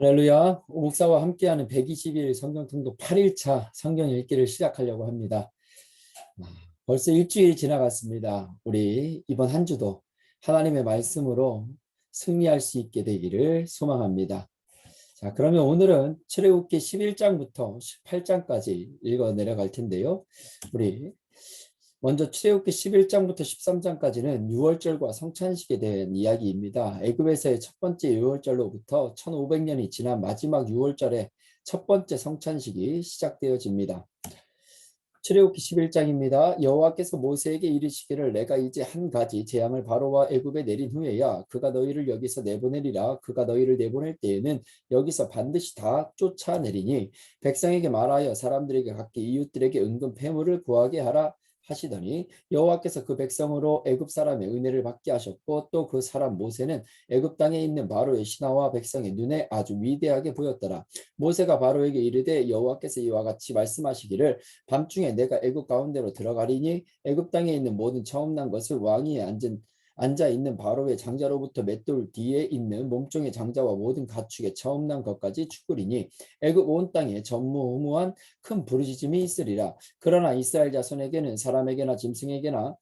할렐루야. 목사와 함께하는 120일 성경 통독 8일차 성경 읽기를 시작하려고 합니다. 아, 벌써 일주일이 지나갔습니다. 우리 이번 한 주도 하나님의 말씀으로 승리할 수 있게 되기를 소망합니다. 자, 그러면 오늘은 출애굽기 11장부터 18장까지 읽어 내려갈 텐데요. 우리 먼저 출애굽기 11장부터 13장까지는 유월절과 성찬식에 대한 이야기입니다. 애굽에서의 첫 번째 유월절로부터 1500년이 지난 마지막 유월절에 첫 번째 성찬식이 시작되어집니다. 출애굽기 11장입니다. 여호와께서 모세에게 이르시기를 내가 이제 한 가지 재앙을 바로와 애굽에 내린 후에야 그가 너희를 여기서 내보내리라 그가 너희를 내보낼 때에는 여기서 반드시 다 쫓아내리니 백성에게 말하여 사람들에게 각기 이웃들에게 은근 패물을 구하게 하라 하시더니 여호와께서 그 백성으로 애굽 사람의 은혜를 받게 하셨고 또 그 사람 모세는 애굽 땅에 있는 바로의 신하와 백성의 눈에 아주 위대하게 보였더라. 모세가 바로에게 이르되 여호와께서 이와 같이 말씀하시기를 밤중에 내가 애굽 가운데로 들어가리니 애굽 땅에 있는 모든 처음 난 것을 왕위에 앉은 앉아 있는 바로의 장자로부터 맷돌 뒤에 있는 몸종의 장자와 모든 가축의 처음 난 것까지 죽으리니 애굽 온 땅에 전무후무한 큰 부르짖음이 있으리라. 그러나 이스라엘 자손에게는 사람에게나 짐승에게나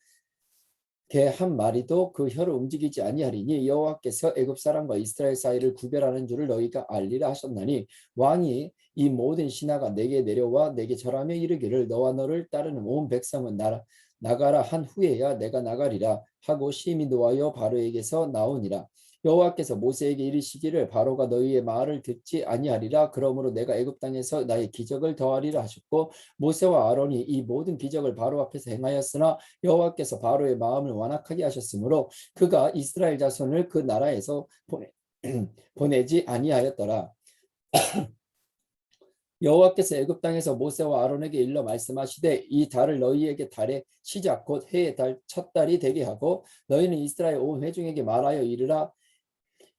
개 한 마리도 그 혀를 움직이지 아니하리니 여호와께서 애굽 사람과 이스라엘 사이를 구별하는 줄을 너희가 알리라 하셨나니 왕이 이 모든 신하가 내게 내려와 내게 절하며 이르기를 너와 너를 따르는 온 백성은 나라 나가라 한 후에야 내가 나가리라 하고 심히 노하여 바로에게서 나오니라. 여호와께서 모세에게 이르시기를 바로가 너희의 말을 듣지 아니하리라 그러므로 내가 애굽 땅에서 나의 기적을 더하리라 하셨고 모세와 아론이 이 모든 기적을 바로 앞에서 행하였으나 여호와께서 바로의 마음을 완악하게 하셨으므로 그가 이스라엘 자손을 그 나라에서 보내, 보내지 아니하였더라 여호와께서 애굽 땅에서 모세와 아론에게 일러 말씀하시되 이 달을 너희에게 달의 시작 곧 해의 달 첫 달이 되게 하고 너희는 이스라엘 온 회중에게 말하여 이르라.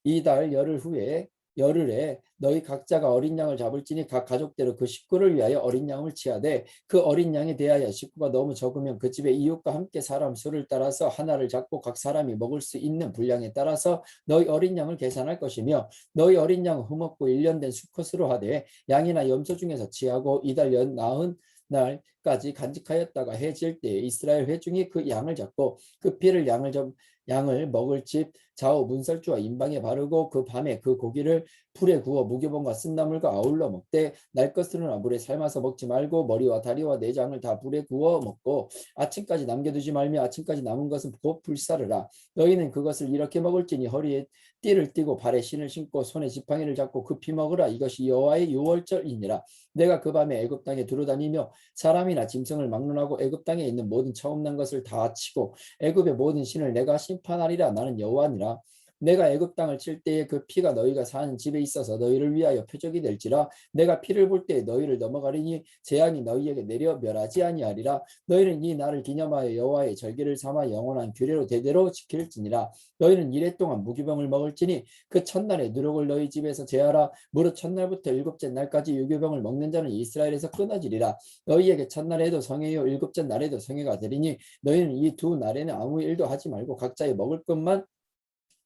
이 달 열흘 후에 열흘에 너희 각자가 어린 양을 잡을지니 각 가족대로 그 식구를 위하여 어린 양을 치하되 그 어린 양에 대하여 식구가 너무 적으면 그 집의 이웃과 함께 사람 수를 따라서 하나를 잡고 각 사람이 먹을 수 있는 분량에 따라서 너희 어린 양을 계산할 것이며 너희 어린 양은 흠없고 일년된 수컷으로 하되 양이나 염소 중에서 치하고 이달 연 나흔 날까지 간직하였다가 해질 때 이스라엘 회중이 그 양을 잡고 그 피를 양을 좀 양을 먹을 집 좌우 문설주와 인방에 바르고 그 밤에 그 고기를 불에 구워 무교본과 쓴나물과 아울러 먹되 날 것으로나 물에 삶아서 먹지 말고 머리와 다리와 내장을 다 불에 구워 먹고 아침까지 남겨두지 말며 아침까지 남은 것은 곧 불사르라. 너희는 그것을 이렇게 먹을지니 허리에 띠를 띠고 발에 신을 신고 손에 지팡이를 잡고 급히 먹으라. 이것이 여호와의 유월절이니라. 내가 그 밤에 애굽 땅에 두루다니며 사람이나 짐승을 막론하고 애굽 땅에 있는 모든 처음 난 것을 다 치고 애굽의 모든 신을 내가 심판하리라. 나는 여호와니라 내가 애굽 땅을 칠 때에 그 피가 너희가 사는 집에 있어서 너희를 위하여 표적이 될지라 내가 피를 볼 때에 너희를 넘어가리니 재앙이 너희에게 내려 멸하지 아니하리라. 너희는 이 날을 기념하여 여호와의 절기를 삼아 영원한 규례로 대대로 지킬지니라. 너희는 이래 동안 무교병을 먹을지니 그 첫날에 누룩을 너희 집에서 제하라. 무릇 첫날부터 일곱째 날까지 유교병을 먹는 자는 이스라엘에서 끊어지리라. 너희에게 첫날에도 성회요 일곱째 날에도 성회가 되리니 너희는 이 두 날에는 아무 일도 하지 말고 각자의 먹을 것만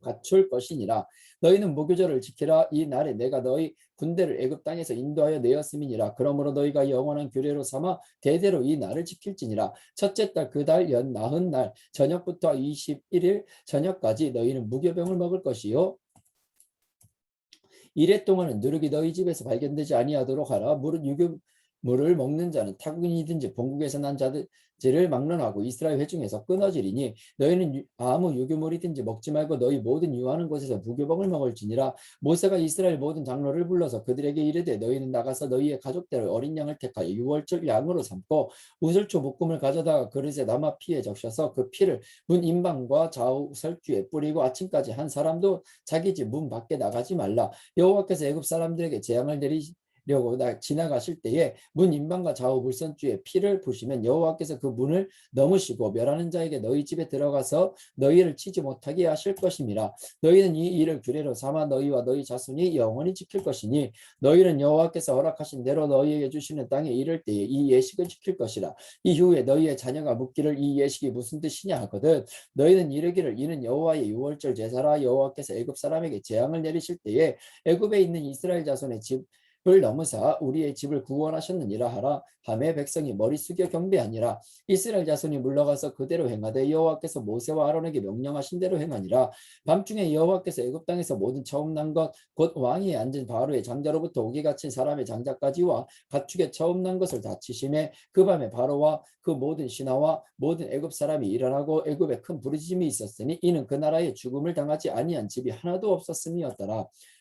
갖출 것이니라. 너희는 무교절을 지키라. 이 날에 내가 너희 군대를 애굽 땅에서 인도하여 내었음이니라. 그러므로 너희가 영원한 규례로 삼아 대대로 이 날을 지킬지니라. 첫째 달 그 달 연 나흔 날 저녁부터 21일 저녁까지 너희는 무교병을 먹을 것이요. 이래 동안은 누룩이 너희 집에서 발견되지 아니하도록 하라. 무릇 유교 물을 먹는 자는 타국인이든지 본국에서 난 자들 을 막론하고 이스라엘 회중에서 끊어지리니 너희는 아무 유교물이든지 먹지 말고 너희 모든 유하는 곳에서 무교병을 먹을지니라. 모세가 이스라엘 모든 장로를 불러서 그들에게 이르되 너희는 나가서 너희의 가족대로 어린 양을 택하여 유월절 양으로 삼고 우슬초 볶음을 가져다가 그릇에 남아 피에 적셔서 그 피를 문 인방과 좌우 설주에 뿌리고 아침까지 한 사람도 자기 집 문 밖에 나가지 말라. 여호와께서 애굽 사람들에게 재앙을 내리 려고 나 지나가실 때에 문 인방과 좌우 물선주의 피를 보시면 여호와께서 그 문을 넘으시고 멸하는 자에게 너희 집에 들어가서 너희를 치지 못하게 하실 것임이라 너희는 이 일을 규례로 삼아 너희와 너희 자손이 영원히 지킬 것이니 너희는 여호와께서 허락하신 대로 너희에게 주시는 땅에 이를 때에 이 예식을 지킬 것이라. 이후에 너희의 자녀가 묻기를 이 예식이 무슨 뜻이냐 하거든 너희는 이르기를 이는 여호와의 유월절 제사라 여호와께서 애굽 사람에게 재앙을 내리실 때에 애굽에 있는 이스라엘 자손의 집 을 넘으사 우리의 집을 구원하셨느니라 하라. 함에 백성이 머리 숙여 경배하니라. 이스라엘 자손이 물러가서 그대로 행하되 여호와께서 모세와 아론에게 명령하신 대로 행하니라. 밤중에 여호와께서 애굽 땅에서 모든 처음 난 것 곧 왕위에 앉은 바로의 장자로부터 오기 갇힌 사람의 장자까지와 가축에 처음 난 것을 다 치심에 그 밤에 바로와 그 모든 신하와 모든 애굽 사람이 일어나고 애굽에 큰 부르짖음이 있었으니 이는 그 나라에 죽음을 당하지 아니한 집이 하나도 없었음이었더라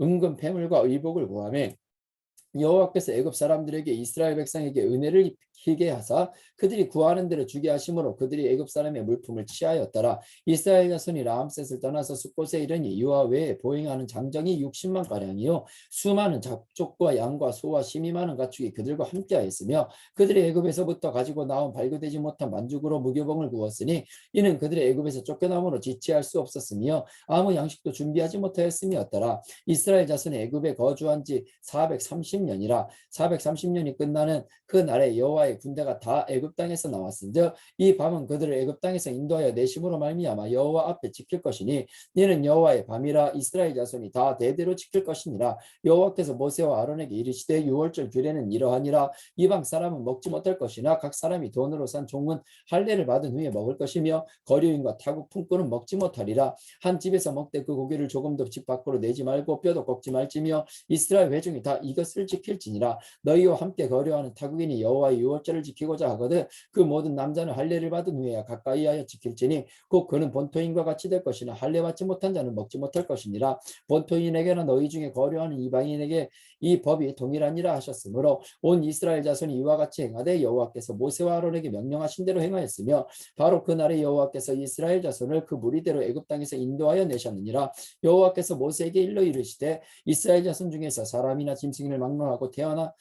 은근 패물과 의복을 구하매 여호와께서 애굽 사람들에게 이스라엘 백성에게 은혜를 입히게 하사 그들이 구하는 대로 주게 하심으로 그들이 애굽 사람의 물품을 취하였더라. 이스라엘 자손이 라암셋을 떠나서 숫곳에 이르니 유아 외에 보행하는 장정이 60만 가량이요. 수많은 잡족과 양과 소와 심이 많은 가축이 그들과 함께하였으며 그들이 애굽에서부터 가지고 나온 발교되지 못한 만죽으로 무교봉을 구웠으니 이는 그들이 애굽에서 쫓겨남으로 지체할 수 없었으며 아무 양식도 준비하지 못하였음이었더라. 이스라엘 자손이 애굽에 거주한 지 430년이라 430년이 끝나는 그 날에 여호와의 군대가 다 애굽 땅에서 나왔은즉 이 밤은 그들을 애굽 땅에서 인도하여 내심으로 말미암아 여호와 앞에 지킬 것이니 이는 여호와의 밤이라 이스라엘 자손이 다 대대로 지킬 것이니라. 여호와께서 모세와 아론에게 이르시되 유월절 규례는 이러하니라. 이방 사람은 먹지 못할 것이나 각 사람이 돈으로 산 종은 할례를 받은 후에 먹을 것이며 거류인과 타국 품꾼은 먹지 못하리라. 한 집에서 먹되 그 고기를 조금도 집 밖으로 내지 말고 뼈도 꺾지 말지며 이스라엘 회중이 다 이것을 지킬지니라. 너희와 함께 거류하는 타국인이 여호와의 유월 절을 지키고자 하거든 그 모든 남자는 할례를 받은 후에야 가까이하여 지킬지니 곧 그는 본토인과 같이 될 것이나 할례 받지 못한 자는 먹지 못할 것이니라. 본토인에게나 너희 중에 거류하는 이방인에게 이 법이 동일하니라 하셨으므로 온 이스라엘 자손이 이와 같이 행하되 여호와께서 모세와 아론에게 명령하신 대로 행하였으며 바로 그 날에 여호와께서 이스라엘 자손을 그 무리대로 애굽 땅에서 인도하여 내셨느니라. 여호와께서 모세에게 일러 이르시되 이스라엘 자손 중에서 사람이나 짐승을 막론하고 태어나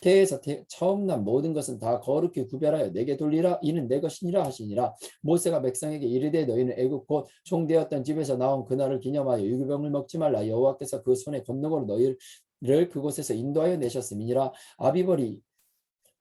태에서 태, 처음 난 모든 것은 다 거룩히 구별하여 내게 돌리라. 이는 내 것이니라 하시니라. 모세가 백성에게 이르되 너희는 애굽 곧 총되었던 집에서 나온 그날을 기념하여 유교병을 먹지 말라. 여호와께서 그 손에 권능으로 너희를 그곳에서 인도하여 내셨음이니라. 아비벌이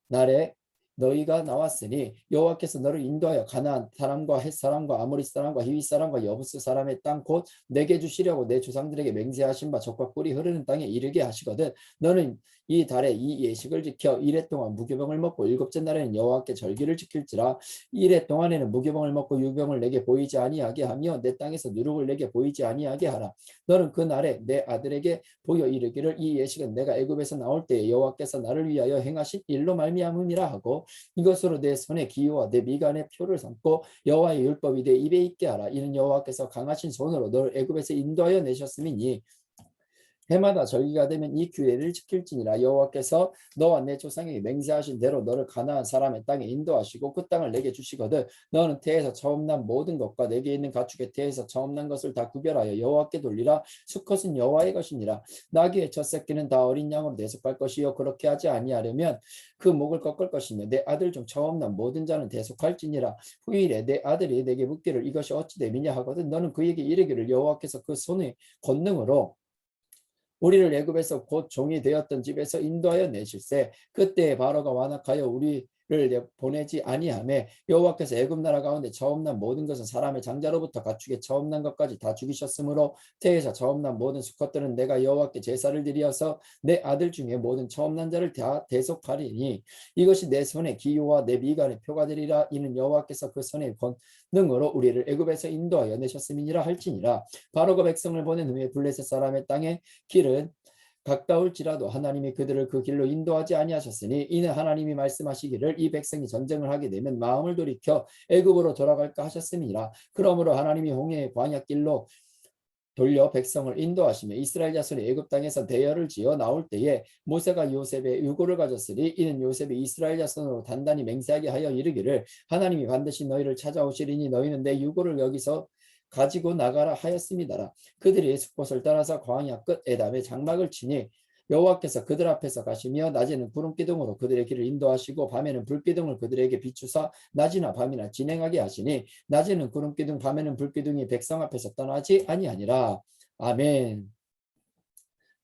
날에 너희가 나왔으니 여호와께서 너를 인도하여 가나안 사람과 헷 사람과 아모리 사람과 히위 사람과 여부스 사람의 땅 곧 내게 주시려고 내 조상들에게 맹세하신 바 적과 꿀이 흐르는 땅에 이르게 하시거든. 너는 이 달에 이 예식을 지켜 이래 동안 무교병을 먹고 일곱째 날에는 여호와께 절기를 지킬지라. 이래 동안에는 무교병을 먹고 유병을 내게 보이지 아니하게 하며 내 땅에서 누룩을 내게 보이지 아니하게 하라. 너는 그 날에 내 아들에게 보여 이르기를 이 예식은 내가 애굽에서 나올 때에 여호와께서 나를 위하여 행하신 일로 말미암음이라 하고 이것으로 내 손에 기호와 내 미간에 표를 삼고 여호와의 율법이 내 입에 있게 하라. 이는 여호와께서 강하신 손으로 너를 애굽에서 인도하여 내셨음이니 해마다 절기가 되면 이 규례를 지킬지니라. 여호와께서 너와 내 조상에게 맹세하신 대로 너를 가나안 사람의 땅에 인도하시고 그 땅을 내게 주시거든 너는 태에서 처음 난 모든 것과 내게 있는 가축의 태에서 처음 난 것을 다 구별하여 여호와께 돌리라. 수컷은 여호와의 것이니라. 나귀의 첫 새끼는 다 어린 양으로 대속할 것이요 그렇게 하지 아니하려면 그 목을 꺾을 것이며 내 아들 중 처음 난 모든 자는 대속할지니라. 후일에 내 아들이 내게 묻기를 이것이 어찌 됨이냐 하거든 너는 그에게 이르기를 여호와께서 그 손의 권능으로 우리를 애굽에서 곧 종이 되었던 집에서 인도하여 내실세 그때 바로가 완악하여 우리 를 내- 보내지 아니하매 여호와께서 애굽 나라 가운데 처음 난 모든 것은 사람의 장자로부터 가축의 처음 난 것까지 다 죽이셨으므로 태에서 처음 난 모든 수컷들은 내가 여호와께 제사를 드리어서 내 아들 중에 모든 처음 난 자를 다 대속하리니 이것이 내 손의 기호와 내 미간의 표가 되리라. 이는 여호와께서 그 손의 권능으로 우리를 애굽에서 인도하여 내셨음이니라 할지니라. 바로가 백성을 보낸 후에 블레셋 사람의 땅에 길은 가까울지라도 하나님이 그들을 그 길로 인도하지 아니하셨으니 이는 하나님이 말씀하시기를 이 백성이 전쟁을 하게 되면 마음을 돌이켜 애굽으로 돌아갈까 하셨음이라. 그러므로 하나님이 홍해의 광야길로 돌려 백성을 인도하시며 이스라엘 자손이 애굽 땅에서 대열을 지어 나올 때에 모세가 요셉의 유고를 가졌으니 이는 요셉이 이스라엘 자손으로 단단히 맹세하게 하여 이르기를 하나님이 반드시 너희를 찾아오시리니 너희는 내 유고를 여기서 가지고 나가라 하였습니다라 그들이 숲곳을 따라서 광야 끝 에담에 장막을 치니 여호와께서 그들 앞에서 가시며 낮에는 구름 기둥으로 그들의 길을 인도하시고 밤에는 불 기둥을 그들에게 비추사 낮이나 밤이나 진행하게 하시니 낮에는 구름 기둥 밤에는 불 기둥이 백성 앞에서 떠나지 아니하니라 아멘.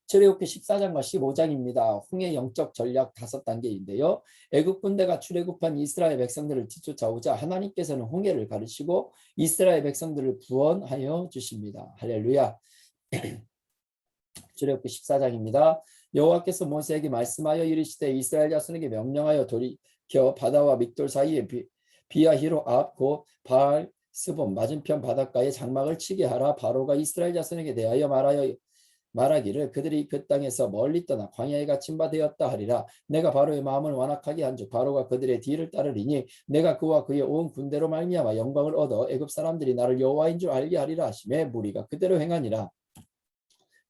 출애굽기 14장과 15장입니다. 홍해 영적 전략 다섯 단계인데요. 애굽 군대가 출애굽한 이스라엘 백성들을 뒤쫓아오자 하나님께서는 홍해를 가르시고 이스라엘 백성들을 구원하여 주십니다. 할렐루야. 출애굽기 14장입니다. 여호와께서 모세에게 말씀하여 이르시되 이스라엘 자손에게 명령하여 돌이켜 바다와 믹돌 사이에 비, 비아히로 앞곧 바알 스본 맞은편 바닷가에 장막을 치게 하라 바로가 이스라엘 자손에게 대하여 말하여 말하기를 그들이 그 땅에서 멀리 떠나 광야에 갇힌 바 되었다 하리라. 내가 바로의 마음을 완악하게 한즉 바로가 그들의 뒤를 따르리니 내가 그와 그의 온 군대로 말미암아 영광을 얻어 애굽 사람들이 나를 여호와인 줄 알게 하리라 하심에 무리가 그대로 행하니라.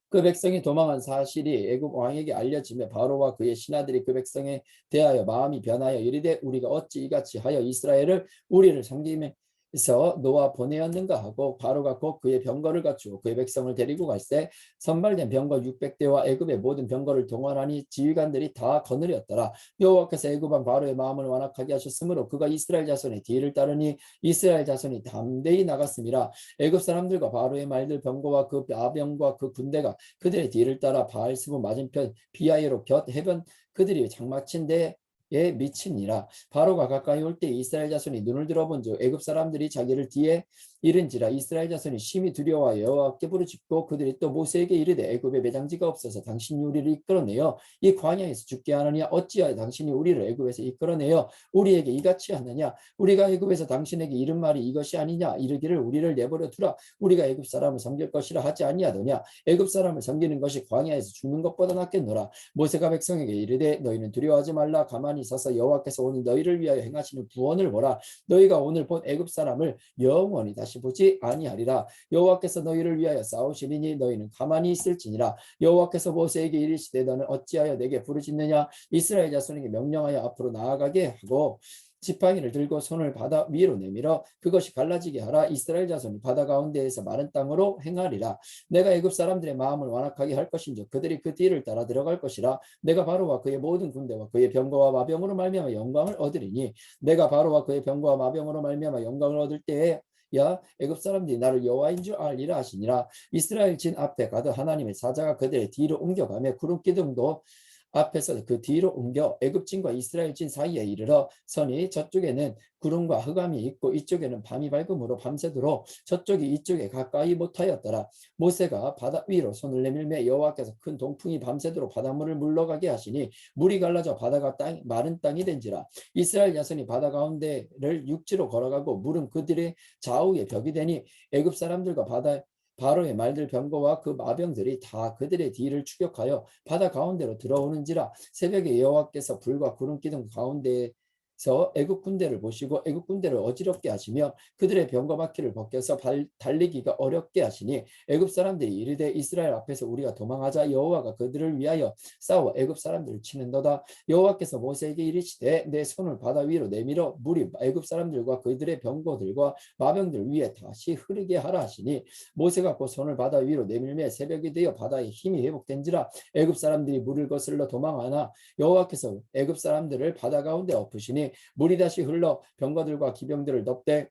그 백성이 도망한 사실이 애굽 왕에게 알려지며 바로와 그의 신하들이 그 백성에 대하여 마음이 변하여 이르되 우리가 어찌 이같이 하여 이스라엘을 우리를 섬기며 에서 노아 보내었는가 하고 바로가 곧 그의 병거를 갖추고 그의 백성을 데리고 갈새 선발된 병거 600대와 애굽의 모든 병거를 동원하니 지휘관들이 다 거느렸더라. 여호와께서 애굽한 바로의 마음을 완악하게 하셨으므로 그가 이스라엘 자손의 뒤를 따르니 이스라엘 자손이 담대히 나갔습니다. 애굽 사람들과 바로의 말들 병거와 그 아병과 그 군대가 그들의 뒤를 따라 바알스브 맞은편 비아이로 곁 해변 그들이 장마친 데 에 미치니라 바로가 가까이 올 때 이스라엘 자손이 눈을 들어본 즉 애굽 사람들이 자기를 뒤에 이른지라 이스라엘 자손이 심히 두려워 여호와께 부르짖고 그들이 또 모세에게 이르되 애굽에 매장지가 없어서 당신이 우리를 이끌어내어 이 광야에서 죽게 하느냐? 어찌하여 당신이 우리를 애굽에서 이끌어내어 우리에게 이같이 하느냐? 우리가 애굽에서 당신에게 이른 말이 이것이 아니냐? 이르기를 우리를 내버려 두라. 우리가 애굽 사람을 섬길 것이라 하지 아니하더냐? 애굽 사람을 섬기는 것이 광야에서 죽는 것보다 낫겠노라. 모세가 백성에게 이르되 너희는 두려워하지 말라. 가만히 서서 여호와께서 오늘 너희를 위하여 행하시는 구원을 보라. 너희가 오늘 본 애굽 사람을 영원히 다시 다시 보지 아니하리라. 여호와께서 너희를 위하여 싸우시리니 너희는 가만히 있을지니라. 여호와께서 모세에게 이르시되 너는 어찌하여 내게 부르짖느냐? 이스라엘 자손에게 명령하여 앞으로 나아가게 하고 지팡이를 들고 손을 바다 위로 내밀어 그것이 갈라지게 하라. 이스라엘 자손이 바다 가운데에서 마른 땅으로 행하리라. 내가 애굽 사람들의 마음을 완악하게 할 것인즉 그들이 그 뒤를 따라 들어갈 것이라. 내가 바로와 그의 모든 군대와 그의 병거와 마병으로 말미암아 영광을 얻으리니 내가 바로와 그의 병거와 마병으로 말미암아 영광을 얻을 때에 야 애굽 사람들이 나를 여호와인 줄 알리라 하시니라. 이스라엘 진 앞에 가도 하나님의 사자가 그들의 뒤로 옮겨가며 구름 기둥도 앞에서 그 뒤로 옮겨 애굽진과 이스라엘진 사이에 이르러 선이 저쪽에는 구름과 흑암이 있고 이쪽에는 밤이 밝음으로 밤새도록 저쪽이 이쪽에 가까이 못하였더라. 모세가 바다 위로 손을 내밀매 여호와께서 큰 동풍이 밤새도록 바닷물을 물러가게 하시니 물이 갈라져 바다가 땅 마른 땅이 된지라. 이스라엘 자손이 바다 가운데를 육지로 걸어가고 물은 그들의 좌우에 벽이 되니 애굽 사람들과 바다 바로의 말들 병거와 그 마병들이 다 그들의 뒤를 추격하여 바다 가운데로 들어오는지라 새벽에 여호와께서 불과 구름 기둥 가운데 서 애국 군대를 보시고 애국 군대를 어지럽게 하시며 그들의 병거 바퀴를 벗겨서 발, 달리기가 어렵게 하시니 애굽 사람들이 이르되 이스라엘 앞에서 우리가 도망하자 여호와가 그들을 위하여 싸워 애굽 사람들을 치는도다. 여호와께서 모세에게 이르시되 내 손을 바다 위로 내밀어 물이 애굽 사람들과 그들의 병거들과 마병들 위에 다시 흐르게 하라 하시니 모세가 그 손을 바다 위로 내밀매 새벽이 되어 바다에 힘이 회복된지라 애굽 사람들이 물을 거슬러 도망하나 여호와께서 애굽 사람들을 바다 가운데 엎으시니 물이 다시 흘러 병거들과 기병들을 덮되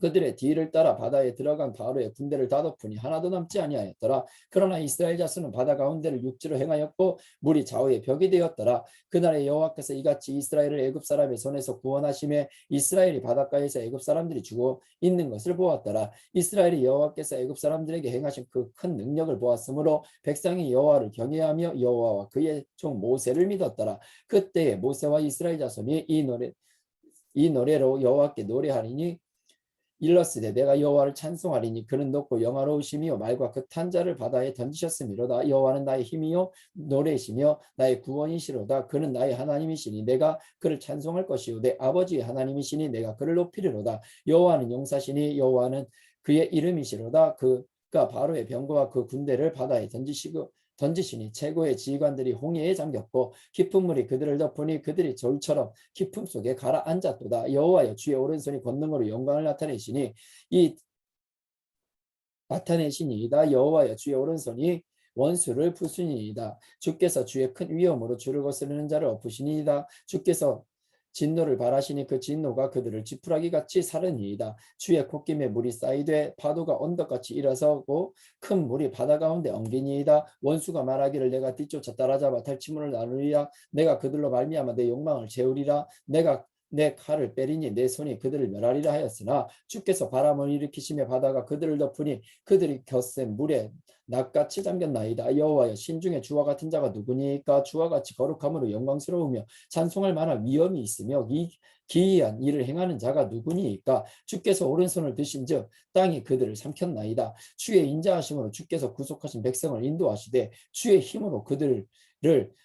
그들의 뒤를 따라 바다에 들어간 바로의 군대를 다덮으니 하나도 남지 아니하였더라. 그러나 이스라엘 자손은 바다 가운데를 육지로 행하였고 물이 좌우의 벽이 되었더라. 그날에 여호와께서 이같이 이스라엘을 애굽 사람의 손에서 구원하심에 이스라엘이 바닷가에서 애굽 사람들이 죽어 있는 것을 보았더라. 이스라엘이 여호와께서 애굽 사람들에게 행하신 그 큰 능력을 보았으므로 백성이 여호와를 경외하며 여호와와 그의 종 모세를 믿었더라. 그때에 모세와 이스라엘 자손이 이 노래 이 노래로 여호와께 노래하리니 일러스되 내가 여호와를 찬송하리니 그는 높고 영화로우시며 말과 그 탄자를 바다에 던지셨음이로다. 여호와는 나의 힘이요 노래이시며 나의 구원이시로다. 그는 나의 하나님이시니 내가 그를 찬송할 것이요 내 아버지의 하나님이시니 내가 그를 높이리로다. 여호와는 용사시니 여호와는 그의 이름이시로다. 그가 바로의 병거와 그 군대를 바다에 던지시고 던지시니 최고의 지휘관들이 홍해에 잠겼고 깊은 물이 그들을 덮으니 그들이 졸처럼 깊음 속에 가라앉았도다. 여호와여 주의 오른손이 권능으로 영광을 나타내시니 이 나타내시니이다. 여호와여 주의 오른손이 원수를 부수니이다. 주께서 주의 큰 위엄으로 주를 거스르는 자를 엎으시니이다. 주께서 진노를 바라시니 그 진노가 그들을 지푸라기 같이 사르니이다. 주의 콧김에 물이 쌓이되 파도가 언덕같이 일어서고 큰 물이 바다 가운데 엉기니이다. 원수가 말하기를 내가 뒤쫓아 따라잡아 탈취물을 나누리라. 내가 그들로 말미암아 내 욕망을 채우리라. 내가 내 칼을 빼리니 내 손이 그들을 멸하리라 하였으나 주께서 바람을 일으키시며 바다가 그들을 덮으니 그들이 곁새 물에 낚같이 잠겼나이다. 여호와여 신중에 주와 같은 자가 누구니까? 주와 같이 거룩함으로 영광스러우며 찬송할 만한 위엄이 있으며 이 기이한 일을 행하는 자가 누구니까? 주께서 오른손을 드신즉 땅이 그들을 삼켰나이다. 주의 인자하심으로 주께서 구속하신 백성을 인도하시되 주의 힘으로 그들을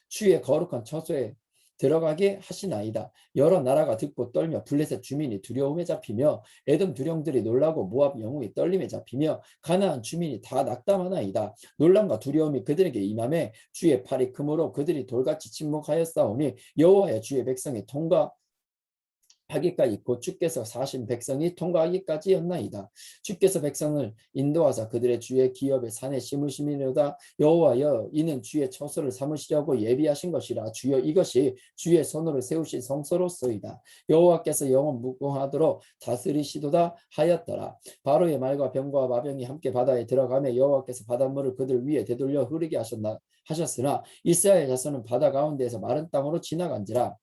주의 거룩한 처소에 들어가게 하시나이다. 여러 나라가 듣고 떨며 블레셋 주민이 두려움에 잡히며 에돔 두령들이 놀라고 모압 영웅이 떨림에 잡히며 가나안 주민이 다 낙담하나이다. 놀람과 두려움이 그들에게 임함에 주의 팔이 금으로 그들이 돌같이 침묵하였사오니 여호와의 주의 백성이 통과 하기까지 곧 주께서 사신 백성이 통과하기까지였나이다. 주께서 백성을 인도하사 그들의 주의 기업의 산에 심으시미로다. 여호와여 이는 주의 처소를 삼으시려고 예비하신 것이라. 주여 이것이 주의 손으로 세우신 성소로서이다. 여호와께서 영원 무궁하도록 다스리시도다 하였더라. 바로의 말과 병과 마병이 함께 바다에 들어가며 여호와께서 바닷물을 그들 위에 되돌려 흐르게 하셨나 하셨으나 이스라엘 자손은 바다 가운데에서 마른 땅으로 지나간지라.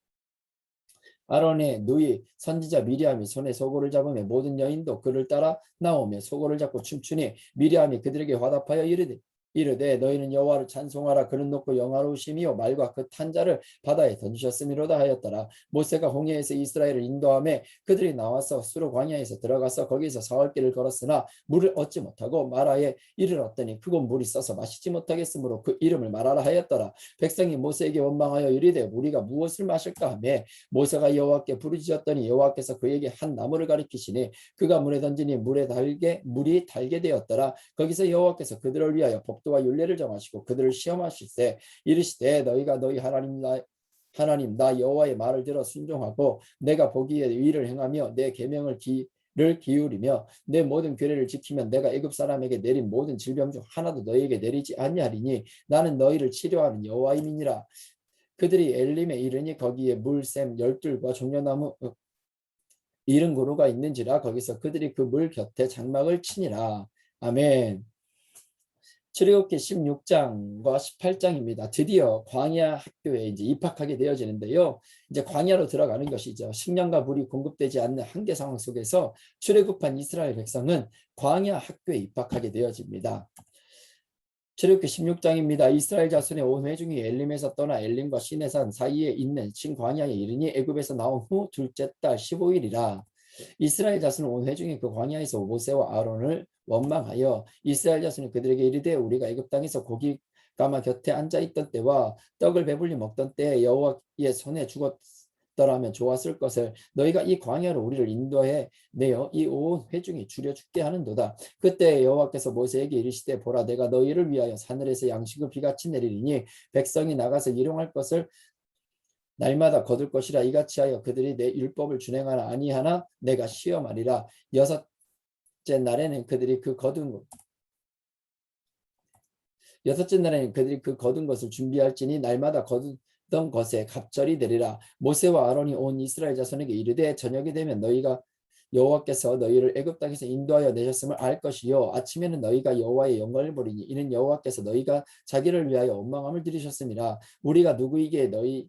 아론의 누이 선지자 미리암이 손에 소고를 잡으며 모든 여인도 그를 따라 나오며 소고를 잡고 춤추니 미리암이 그들에게 화답하여 이르되 이르되 너희는 여호와를 찬송하라. 그는 높고 영화로우심이요 말과 그 탄자를 바다에 던지셨음이로다 하였더라. 모세가 홍해에서 이스라엘을 인도함에 그들이 나와서 수로 광야에서 들어가서 거기서 사흘 길을 걸었으나 물을 얻지 못하고 마라에 이르렀더니 그곳 물이 써서 마시지 못하겠으므로 그 이름을 마라라 하였더라. 백성이 모세에게 원망하여 이르되 우리가 무엇을 마실까 하매 모세가 여호와께 부르짖었더니 여호와께서 그에게 한 나무를 가리키시니 그가 물에 던지니 물에 달게 물이 달게 되었더라. 거기서 여호와께서 그들을 위하여 법 법도와 율례를 정하시고 그들을 시험하실때 이르시되 너희가 너희 하나님 나 하나님 나 여호와의 말을 들어 순종하고 내가 보기에 의를 행하며 내 계명을 기, 를 기울이며 내 모든 규례를 지키면 내가 애굽 사람에게 내린 모든 질병 중 하나도 너희에게 내리지 아니하리니 나는 너희를 치료하는 여호와임이니라. 그들이 엘림에 이르니 거기에 물샘 열둘과 종려나무 어, 이른 고루가 있는지라 거기서 그들이 그 물 곁에 장막을 치니라. 아멘 출애굽기 16장과 18장입니다. 드디어 광야 학교에 이제 입학하게 되어지는데요. 이제 광야로 들어가는 것이죠. 식량과 물이 공급되지 않는 한계 상황 속에서 출애굽한 이스라엘 백성은 광야 학교에 입학하게 되어집니다. 출애굽기 16장입니다. 이스라엘 자손의 온 회중이 엘림에서 떠나 엘림과 시내산 사이에 있는 신광야에 이르니 애굽에서 나온 후 둘째 달 15일이라 이스라엘 자손은 온 회중이 그 광야에서 모세와 아론을 원망하여 이스라엘 자손이 그들에게 이르되 우리가 애굽 땅에서 고기 가마 곁에 앉아 있던 때와 떡을 배불리 먹던 때에 여호와의 손에 죽었 더라면 좋았을 것을 너희가 이 광야로 우리를 인도해 내어 이 온 회중이 줄여 죽게 하는도다. 그때 여호와께서 모세에게 이르시되 보라 내가 너희를 위하여 하늘에서 양식을 비같이 내리리니 백성이 나가서 일용할 것을 날마다 거둘 것이라 이같이 하여 그들이 내 율법을 준행하나 아니하나 내가 시험하리라. 여섯 여섯째 날에는 그들이 그 거둔 것 여섯째 날에는 그들이 그 거둔 것을 준비할지니 날마다 거두던 것에 갑절이 되리라. 모세와 아론이 온 이스라엘 자손에게 이르되 저녁이 되면 너희가 여호와께서 너희를 애굽 땅에서 인도하여 내셨음을 알 것이요. 아침에는 너희가 여호와의 영광을 보리니 이는 여호와께서 너희가 자기를 위하여 원망함을 들이셨음이라. 우리가 누구에게 너희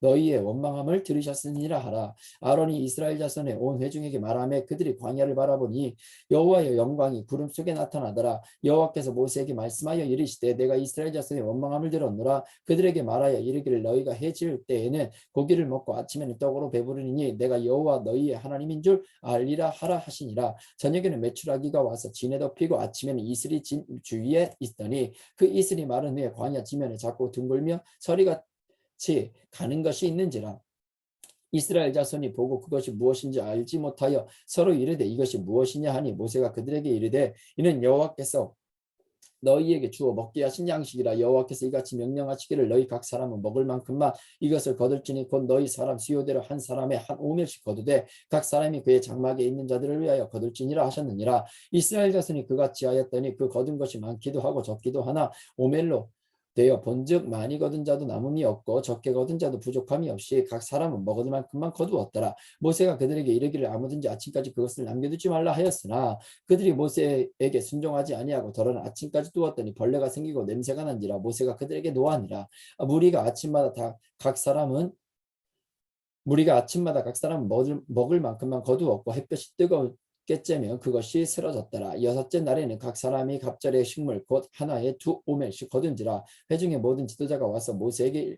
너희의 원망함을 들으셨으니라 하라. 아론이 이스라엘 자손의 온 회중에게 말하며 그들이 광야를 바라보니 여호와의 영광이 구름 속에 나타나더라. 여호와께서 모세에게 말씀하여 이르시되 내가 이스라엘 자손의 원망함을 들었노라. 그들에게 말하여 이르기를 너희가 해 지을 때에는 고기를 먹고 아침에는 떡으로 배부르니 내가 여호와 너희의 하나님인 줄 알리라 하라 하시니라. 저녁에는 메추라기가 와서 진에 덮이고 아침에는 이슬이 진 주위에 있더니 그 이슬이 마른 후에 광야 지면에 자꾸 둥글며 서리 같이 가는 것이 있는지라 이스라엘 자손이 보고 그것이 무엇인지 알지 못하여 서로 이르되 이것이 무엇이냐 하니 모세가 그들에게 이르되 이는 여호와께서 너희에게 주어 먹게 하신 양식이라 여호와께서 이같이 명령하시기를 너희 각 사람은 먹을 만큼만 이것을 거둘지니 곧 너희 사람 수요대로 한 사람에 한 오멜씩 거두되 각 사람이 그의 장막에 있는 자들을 위하여 거둘지니라 하셨느니라. 이스라엘 자손이 그같이 하였더니 그 거둔 것이 많기도 하고 적기도 하나 오멜로 되어 본즉 많이 거둔 자도 남음이 없고 적게 거둔 자도 부족함이 없이 각 사람은 먹을 만큼만 거두었더라. 모세가 그들에게 이르기를 아무든지 아침까지 그것을 남겨두지 말라 하였으나 그들이 모세에게 순종하지 아니하고 덜은 아침까지 두었더니 벌레가 생기고 냄새가 난지라 모세가 그들에게 노하니라. 무리가 아침마다 다 각 사람은 무리가 아침마다 각 사람은 먹을, 먹을 만큼만 거두었고 햇볕이 뜨거울 깨째면 그것이 쓰러졌더라. 여섯째 날에는 각 사람이 갑절의 식물 곧 하나에 두 오멜씩 거둔지라 회중의 모든 지도자가 와서 모세에게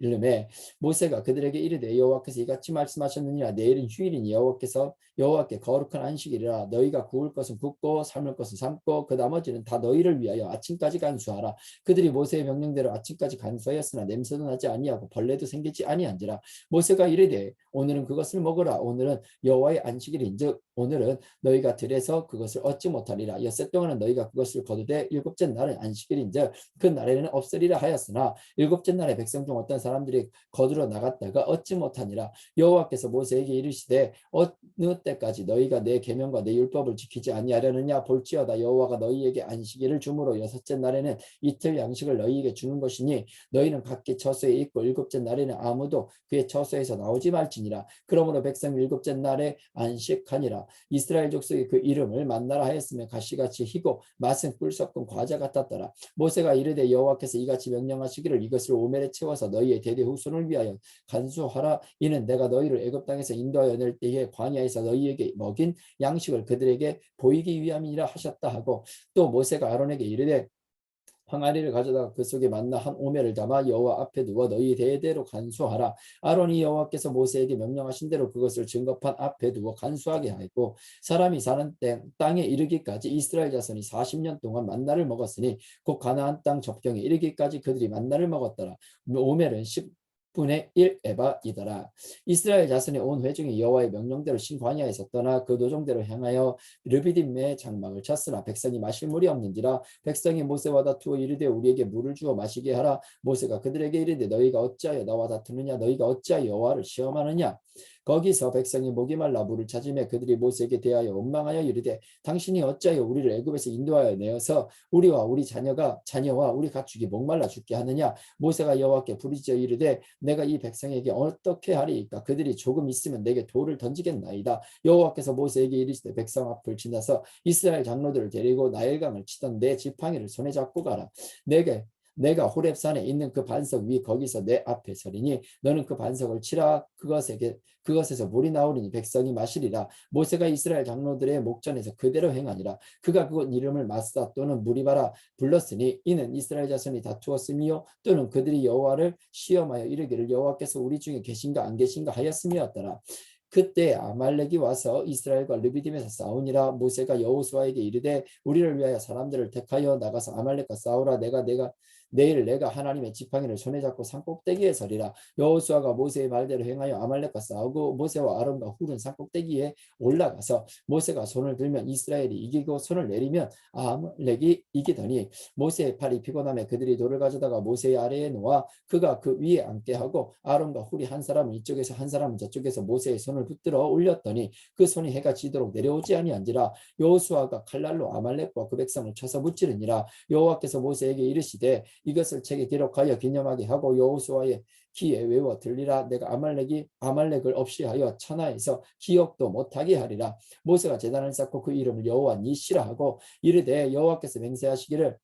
이름에 모세가 그들에게 이르되 여호와께서 이같이 말씀하셨느니라. 내일은 휴일이니 여호와께서 여호와께 거룩한 안식이라. 너희가 구울 것은 굽고 삶을 것은 삶고 그 나머지는 다 너희를 위하여 아침까지 간수하라. 그들이 모세의 명령대로 아침까지 간수하였으나 냄새도 나지 아니하고 벌레도 생기지 아니한지라. 모세가 이르되 오늘은 그것을 먹으라. 오늘은 여호와의 안식일인즉 오늘은 너희가 들에서 그것을 얻지 못하리라. 엿새 동안은 너희가 그것을 거두되 일곱째 날은 안식일인즉 그 날에는 없으리라 하였으나 일곱째 날에 백성 중 어떤 사람 들이 거두러 나갔다가 얻지 못하니라. 여호와께서 모세에게 이르시되 어느 때까지 너희가 내 계명과 내 율법을 지키지 아니하려느냐? 볼지어다 여호와가 너희에게 안식일을 주므로 여섯째 날에는 이틀 양식을 너희에게 주는 것이니 너희는 각기 처소에 있고 일곱째 날에는 아무도 그의 처소에서 나오지 말지니라. 그러므로 백성 일곱째 날에 안식하니라. 이스라엘 족속이 그 이름을 만나라 하였으며 가시같이 희고 맛은 꿀 섞은 과자 같았더라. 모세가 이르되 여호와께서 이같이 명령하시기를 이것을 오멜에 채워서 너희의 대대 후손을 위하여 간수하라. 이는 내가 너희를 애굽 땅에서 인도하여 낼 때에 광야에서 너희에게 먹인 양식을 그들에게 보이기 위함이라 하셨다 하고 또 모세가 아론에게 이르되 항아리를 가져다가 그 속에 만나 한 오멜을 담아 여호와 앞에 두어 너희 대대로 간수하라. 아론이 여호와께서 모세에게 명령하신 대로 그것을 증거판 앞에 두어 간수하게 하였고 사람이 사는 땅에 이르기까지 이스라엘 자손이 40년 동안 만나를 먹었으니 곧 가나안 땅 접경에 이르기까지 그들이 만나를 먹었더라. 오멜은 10 분의 1 에바이더라. 이스라엘 자손의 온 회중이 여호와의 명령대로 신광야에서 떠나 그 노종대로 향하여 르비딤의 장막을 쳤으나 백성이 마실 물이 없는지라 백성이 모세와 다투어 이르되 우리에게 물을 주어 마시게 하라. 모세가 그들에게 이르되 너희가 어찌하여 나와 다투느냐? 너희가 어찌하여 여호와를 시험하느냐 거기서 백성이 말라 물을 찾으며 그들이 모세에게 대하여 원망하여 이르되 당신이 어찌하여 우리를 애굽에서 인도하여 내어서 우리와 우리 자녀가 자녀와 우리 가축이 목말라 죽게 하느냐? 모세가 여호와께 부르짖어 이르되 내가 이 백성에게 어떻게 하리이까? 그들이 조금 있으면 내게 돌을 던지겠나이다. 여호와께서 모세에게 이르시되 백성 앞을 지나서 이스라엘 장로들을 데리고 나일강을 치던 내 지팡이를 손에 잡고 가라. 내게 내가 호렙산에 있는 그 반석 위 거기서 내 앞에 서리니 너는 그 반석을 치라. 그것에게 그것에서 물이 나오리니 백성이 마시리라. 모세가 이스라엘 장로들의 목전에서 그대로 행하니라. 그가 그곳 이름을 마스다 또는 무리바라 불렀으니 이는 이스라엘 자손이 다투었으며 또는 그들이 여호와를 시험하여 이르기를 여호와께서 우리 중에 계신가 안 계신가 하였음이었더라. 그때 아말렉이 와서 이스라엘과 르비딤에서 싸우니라. 모세가 여호수아에게 이르되 우리를 위하여 사람들을 택하여 나가서 아말렉과 싸우라. 내가 내가 내일 내가 하나님의 지팡이를 손에 잡고 산꼭대기에 서리라. 여호수아가 모세의 말대로 행하여 아말렉과 싸우고 모세와 아론과 훌은 산꼭대기에 올라가서 모세가 손을 들면 이스라엘이 이기고 손을 내리면 아말렉이 이기더니 모세의 팔이 피곤함에 그들이 돌을 가져다가 모세의 아래에 놓아 그가 그 위에 앉게 하고 아론과 훌이 한 사람은 이쪽에서 한 사람은 저쪽에서 모세의 손을 붙들어 올렸더니 그 손이 해가 지도록 내려오지 아니한지라 여호수아가 칼날로 아말렉과 그 백성을 쳐서 무찌르니라. 여호와께서 모세에게 이르시되 이것을 책에 기록하여 기념하게 하고 여호수아의 귀에 외워 들리라. 내가 아말렉이 아말렉을 없이 하여 천하에서 기억도 못하게 하리라. 모세가 제단을 쌓고 그 이름을 여호와 니시라 하고 이르되 여호와께서 맹세하시기를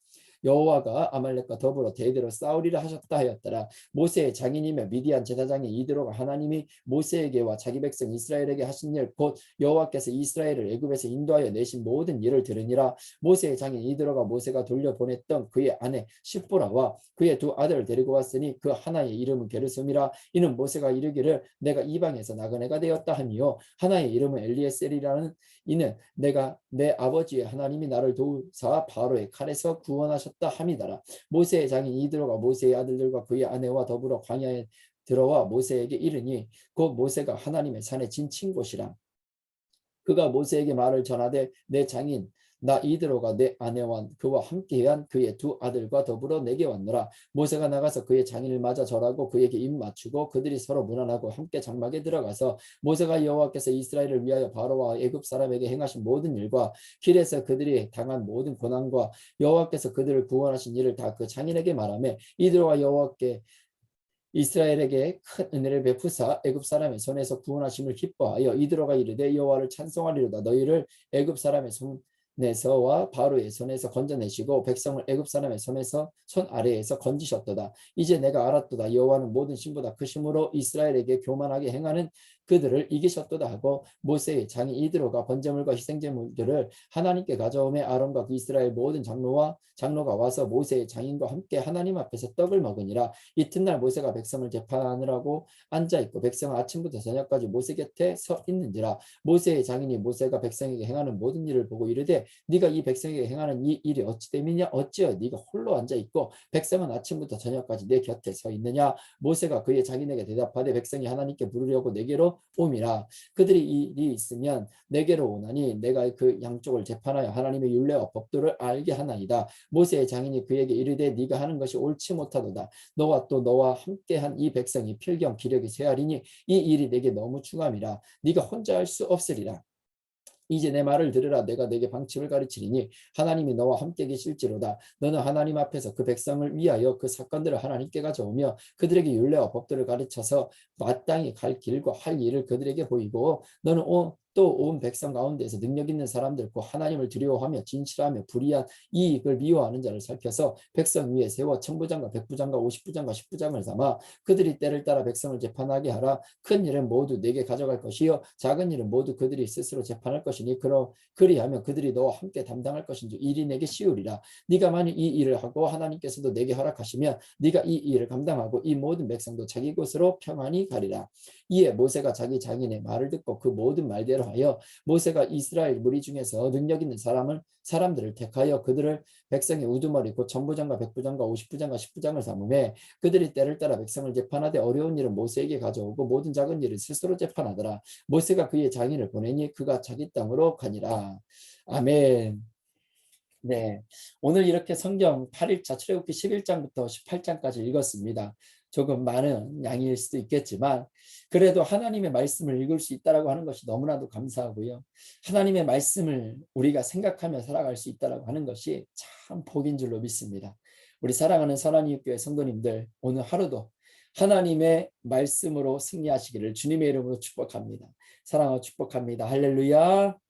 여호와가 아말렉과 더불어 대대로 싸우리라 하셨다 하였더라. 모세의 장인이며 미디안 제사장의 이드로가 하나님이 모세에게와 자기 백성 이스라엘에게 하신 일 곧 여호와께서 이스라엘을 애굽에서 인도하여 내신 모든 일을 들으니라. 모세의 장인 이드로가 모세가 돌려보냈던 그의 아내 시프라와 그의 두 아들을 데리고 왔으니 그 하나의 이름은 게르솜이라. 이는 모세가 이르기를 내가 이방에서 나그네가 되었다 하미요. 하나의 이름은 엘리에셀이라는 이는 내가 내 아버지의 하나님이 나를 도우사 바로의 칼에서 구원하셨다 함이다라. 모세의 장인 이드로가 모세의 아들들과 그의 아내와 더불어 광야에 들어와 모세에게 이르니 곧 모세가 하나님의 산에 진친 곳이라. 그가 모세에게 말을 전하되 내 장인 나 이드로가 내 아내와 그와 함께한 그의 두 아들과 더불어 내게 왔노라. 모세가 나가서 그의 장인을 맞아 절하고 그에게 입 맞추고 그들이 서로 문안하고 함께 장막에 들어가서 모세가 여호와께서 이스라엘을 위하여 바로와 애굽 사람에게 행하신 모든 일과 길에서 그들이 당한 모든 고난과 여호와께서 그들을 구원하신 일을 다 그 장인에게 말하며 이드로가 여호와께 이스라엘에게 큰 은혜를 베푸사 애굽 사람의 손에서 구원하심을 기뻐하여 이드로가 이르되 여호와를 찬송하리로다. 너희를 애굽 사람의 손 내서와 바로의 손에서 건져내시고 백성을 애굽 사람의 손에서 손 아래에서 건지셨도다. 이제 내가 알았도다. 여호와는 모든 신보다 크심으로 이스라엘에게 교만하게 행하는 그들을 이기셨도다 하고 모세의 장인 이드로가 번제물과 희생제물들을 하나님께 가져오매 아론과 그 이스라엘 모든 장로와 장로가 와서 모세의 장인과 함께 하나님 앞에서 떡을 먹으니라. 이튿날 모세가 백성을 재판하느라고 앉아 있고 백성은 아침부터 저녁까지 모세 곁에 서 있는지라. 모세의 장인이 모세가 백성에게 행하는 모든 일을 보고 이르되 네가 이 백성에게 행하는 이 일이 어찌 됨이냐? 어찌여 네가 홀로 앉아 있고 백성은 아침부터 저녁까지 내 곁에 서 있느냐? 모세가 그의 장인에게 대답하되 백성이 하나님께 부르려고 내게로 옴이라. 그들이 이 일이 있으면 내게로 오나니 내가 그 양쪽을 재판하여 하나님의 율례와 법도를 알게 하나이다. 모세의 장인이 그에게 이르되 네가 하는 것이 옳지 못하도다. 너와 또 너와 함께한 이 백성이 필경 기력이 쇠하리니 이 일이 내게 너무 중함이라. 네가 혼자 할 수 없으리라 이제 내 말을 들으라. 내가 내게 방침을 가르치리니 하나님이 너와 함께 계실지로다. 너는 하나님 앞에서 그 백성을 위하여 그 사건들을 하나님께 가져오며 그들에게 율례와 법들을 가르쳐서 마땅히 갈 길과 할 일을 그들에게 보이고 너는 또 온 백성 가운데에서 능력 있는 사람들 고 하나님을 두려워하며 진실하며 불의한 이익을 미워하는 자를 살펴서 백성 위에 세워 천부장과 백부장과 오십부장과 십부장을 삼아 그들이 때를 따라 백성을 재판하게 하라. 큰 일은 모두 내게 가져갈 것이요 작은 일은 모두 그들이 스스로 재판할 것이니 그러 그리하면 그들이 너와 함께 담당할 것인지 일이 내게 쉬우리라. 네가 만일 이 일을 하고 하나님께서도 내게 허락하시면 네가 이 일을 감당하고 이 모든 백성도 자기 곳으로 평안히 가리라. 이에 모세가 자기 장인의 말을 듣고 그 모든 말대로 하여 모세가 이스라엘 무리 중에서 능력 있는 사람을 사람들을 택하여 그들을 백성의 우두머리 곧 전부장과 백부장과 오십부장과 십부장을 삼음해 그들이 때를 따라 백성을 재판하되 어려운 일은 모세에게 가져오고 모든 작은 일을 스스로 재판하더라. 모세가 그의 장인을 보내니 그가 자기 땅으로 가니라. 아멘. 네, 오늘 이렇게 성경 8일차 출애굽기 11장부터 18장까지 읽었습니다. 조금 많은 양일 수도 있겠지만 그래도 하나님의 말씀을 읽을 수 있다라고 하는 것이 너무나도 감사하고요. 하나님의 말씀을 우리가 생각하며 살아갈 수 있다라고 하는 것이 참 복인 줄로 믿습니다. 우리 사랑하는 선한이 교회 성도님들 오늘 하루도 하나님의 말씀으로 승리하시기를 주님의 이름으로 축복합니다. 사랑하고 축복합니다. 할렐루야.